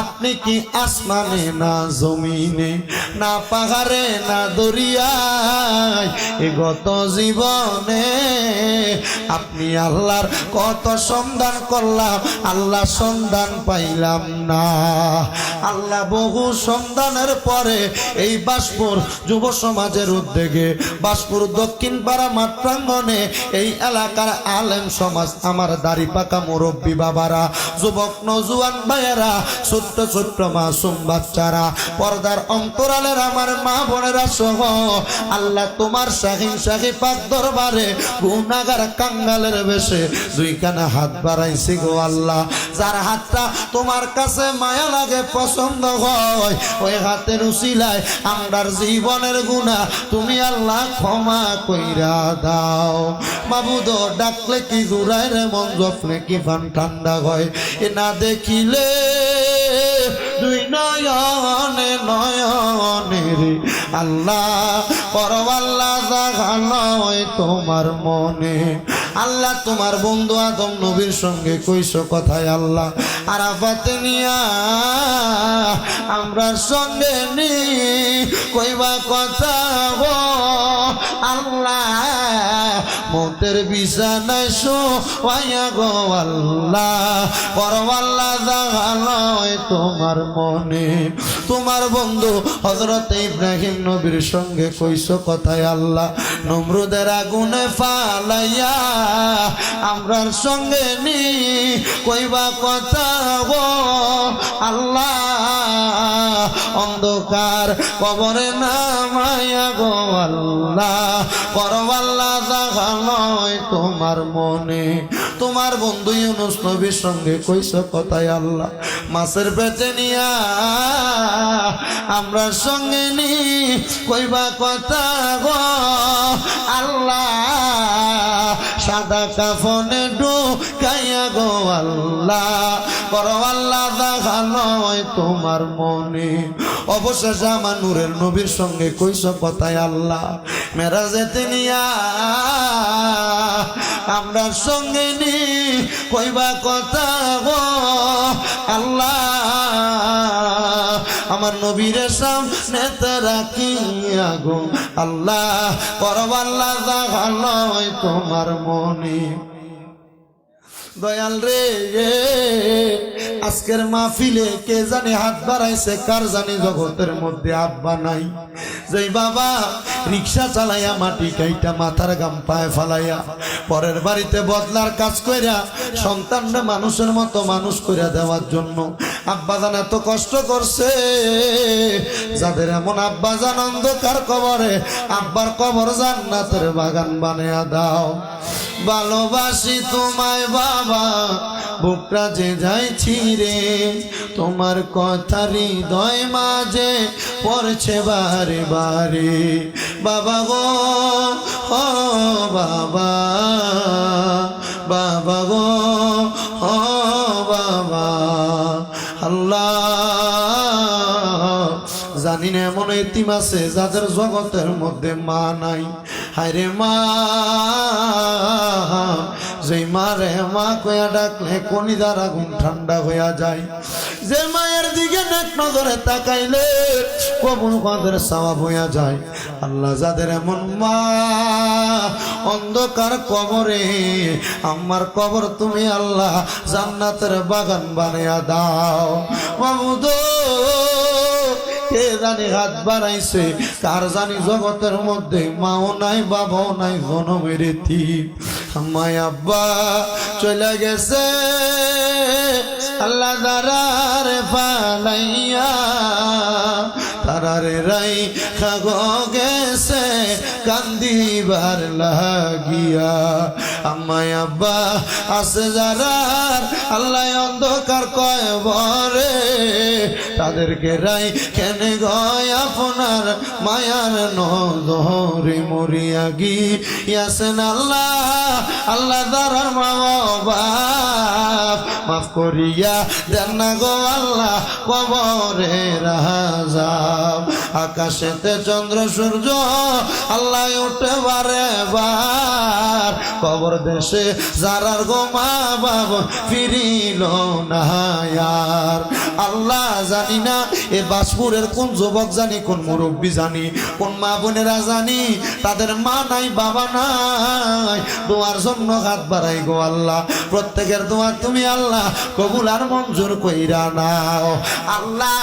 আপনি কি আসমানে না জমিনে, না পাহাড়ে, না দরিয়ায়? এ গত জীবনে আপনি আল্লাহর কত সন্ধান করলাম, আল্লাহ সন্ধান পাইলাম না। আল্লাহ বহু সন্ধানের পরে এই বাসপুর যুব সমাজের উদ্যোগে, বাসপুর দক্ষিণ পাড়া মাত্রাঙ্গনে এই এলাকার আলেম সমাজ, আমার দাড়ি পাকা মুরব্বী বাবারা, যুবক নজুয়ান ভাইয়েরা ছোট্ট ছোট্ট মাসুম বাচ্চারা, পর্দার অন্তরালের আমার মা বোনেরা সহ, আল্লাহ তোমার শাহিন শাহি পাক দরবারে গুনাগার কাঙ্গালের বেশে দুইখানা হাত বাড়াইছি গো আল্লাহ। যার হাতটা তোমার কাছে মায়া লাগে, পছন্দ হয়, ওই হাতের উসিলায় আমরার জীবনের গুণা তুমি আল্লাহ ক্ষমা কইরা দাও। বাবুদ ডাকলে কি জুড়ায় রে মন, জপলে কি ফান ঠান্ডা হয়, এ না দেখিলে দুই নয়নে আল্লাহ পরবাল্লা জাগানয় তোমার মনে। আল্লাহ, তোমার বন্ধু আদম নবীর সঙ্গে কইস কথায় আল্লাহ, আরাফাতে নিয়া আমরার সঙ্গে নি, কইবা কথা আল্লাহ মতের বিছানায় শো গো আল্লাহ। তোমার মনে। তোমার বন্ধু হজরত ইব্রাহিম নবীর সঙ্গে কইস কথায় আল্লাহ, নমরুদের আগুনে ফালাইয়া আমরার সঙ্গে নি। কইবা কথা গো আল্লাহ। অন্ধকার, কবরে নামাইয়া গো আল্লাহ। করবাল্লা জাগানয় তোমার মনে। তোমার বন্ধু ইউনুস নবীর সঙ্গে কইস কথায় আল্লাহ, মাছের পেটে নিয়া আমরা সঙ্গে নি, কইবা কথা গো আল্লাহ। সাদা কাফনে ডু কাইয়া গো আল্লাহ। করো আল্লাহ দেখানয় তোমার মনে। অবশেষে আমার নূরের নবীর সঙ্গে কইস কথায় আল্লাহ মেরা যেতে নিয়া আমরা সঙ্গে নি, কইবা কথা গো আল্লাহ। আমার নবীর সামনে রাখিয়া গো। আল্লাহ করবাল্লা দেখানয় তোমার মনে। দয়াল রে আজকের মাহফিলে কে জানে হাত বাড়াইছে, কার জানে জগতের মধ্যে আব্বা নাই যেই বাবা রিক্সা চালাইয়া মাটি কাইটা মাথার গাম পায়ে ফালাইয়া, পরের বাড়িতে বদলার কাজ কইরা সন্তানরা মানুষের মতো মানুষ কইরা দেওয়ার জন্য আব্বা জান এত কষ্ট করছে। যাদের এমন আব্বা জান অন্ধকার কবরে, আব্বার কবর জান্নাতের বাগান বানিয়ে দাও। ভালোবাসি তোমায় বাবা, বুকটা যে যাইছি রে তোমার কথা হৃদয় মাঝে পড়ছে বারে বারে। বাবা গো, ও বাবা বাবা গো। আল্লাহ। জানি না এমন এতিম আছে যাদের জগতের মধ্যে মা নাই। হায়রে মা যে মা রে মা কয়া ডাকলে কোনি দ্বারা গুণ ঠান্ডা হইয়া যায়। যে মায়ের দিকে নেক নজরে তাকাইলে কবুল কাদের সওয়াব হইয়া যায়। আল্লাহ যাদের এমন মা, অন্ধকার কবরে, আমার কবর তুমি আল্লাহ জান্নাতের বাগান বানিয়া দাও। মামুদো কে জানি হাত বাড়াইছে? কার জানি জগতের মধ্যে মাও নাই, বাবাও নাই, জনমের থিপ আমায় আব্বা চলে গেছে। আল্লাহ দারার ফালাইয়া তারারে রাই খাগ গেছে। কান্দিবার লাগিয়া। আমায় আব্বা, আছে যারার আল্লাহ অন্ধকার কয় বরে তাদেরকে রাই কেন গয় আপনার মায়ার নজরে মরিয়া গি ইয়াসেন আল্লাহ আল্লাহ দারার মা মাফ করিয়া দেন না গো আল্লাহ কবরে রাজাব আকাশেতে চন্দ্র সূর্য আল্লাহ উঠে বারে বার। কবর দেশে যারার গো মা বাপ ফিরিল না আর। আল্লাহ জানি না এ বাসপুরের কোন যুবক জানি, কোন মুরব্বী জানি, কোন মা বোনেরা জানি, তাদের মা নাই, বাবা নাই। দোয়ার জন্য হাত বাড়াই গো আল্লাহ, প্রত্যেকের দোয়া তুমি আল্লাহ কবুল আর মঞ্জুর কইরা নাও। আল্লাহ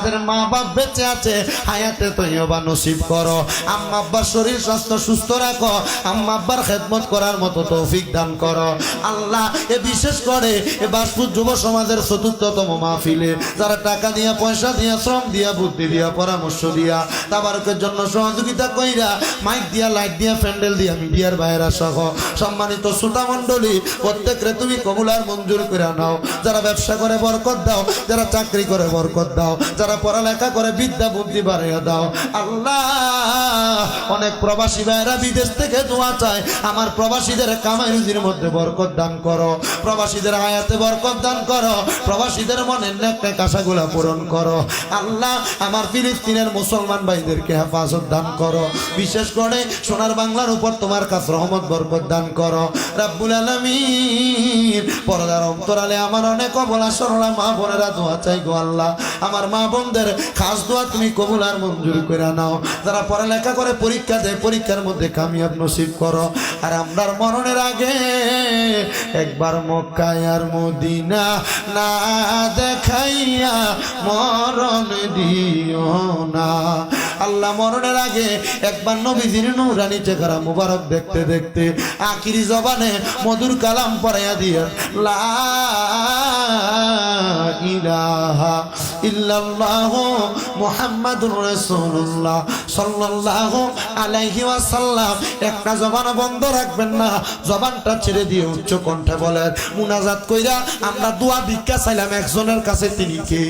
যাদের মা বাপ বেঁচে আছে, হায়াতে তৈবা নসিব করো। আম্মা আব্বার শরীর স্বাস্থ্য সুস্থ রাখো, আম্মা আব্বার খেদমত করার মতো তৌফিক দান করো। আল্লাহ এ বিশেষ করে এ বাসপুর যুব সমাজের চতুর্থতম মাহফিলে, যারা টাকা দিয়া, পয়সা দিয়া, শ্রম দিয়া, বুদ্ধি দিয়া, পরামর্শ দিয়া তাবারকের জন্য সহযোগিতা কইরা মাইক দিয়া, লাইট দিয়া, প্যান্ডেল দিয়া, মিডিয়ার বাইরা সহ সম্মানিত শ্রোতা মণ্ডলী, প্রত্যেকরে তুমি কবুলার মঞ্জুর করে নাও। যারা ব্যবসা করে বরকত দাও, যারা চাকরি করে বরকত দাও, যারা পড়ালেখা করে, বিদ্যা বুদ্ধি বাড়িয়ে দাও। আল্লাহ, অনেক প্রবাসী ভাইরা বিদেশ থেকে দোয়া চায়। আমার প্রবাসীদের কামাই রুজির মধ্যে বরকত দান করো। প্রবাসীদের আয়াতে বরকত দান করো। প্রবাসীদের মনের নেকটা কাঁসাগুলা পূরণ করো। আল্লাহ, আমার ফিলিস্তিনের মুসলমান ভাইদেরকে হেফাজত দান করো। বিশেষ করে সোনার বাংলার উপর তোমার কাছে রহমত, বরকত দান করো। রাব্বুল আলামিন, পরদার অন্তরালে আমার অনেক অবলা সরলা মা বোনেরা দোয়া চাই গো আল্লাহ। আমার মা বোনদের খাস দোয়া তুমি কবুল আর মঞ্জুর করে নাও। যারা পড়ালেখা করে, পরীক্ষা দেয়, পরীক্ষার মধ্যে কামিয়াব নসিব করো। আর আমরার মরণের আগে একবার মক্কায় আর মদিনা না দেখাইয়া মরণ দিও না। আল্লাহ মরণের আগে একবার নবীজির নুরানি চেহারা মুবারক দেখতে দেখতে আখিরি জবানে মধুর কালাম পড়াইয়া দিয়ে, লা ইলাহা ইল্লাল্লাহ মুহাম্মাদুর রাসূলুল্লাহ সাল্লাল্লাহু আলাইহি ওয়াসাল্লাম। একটা জবান বন্ধ রাখবেন না, জবানটা ছেড়ে দিয়ে উচ্চ কণ্ঠে বলেন, মুনাজাত কইরা আমরা দোয়া ভিক্ষা চাইলাম একজনের কাছে, তিনি কে?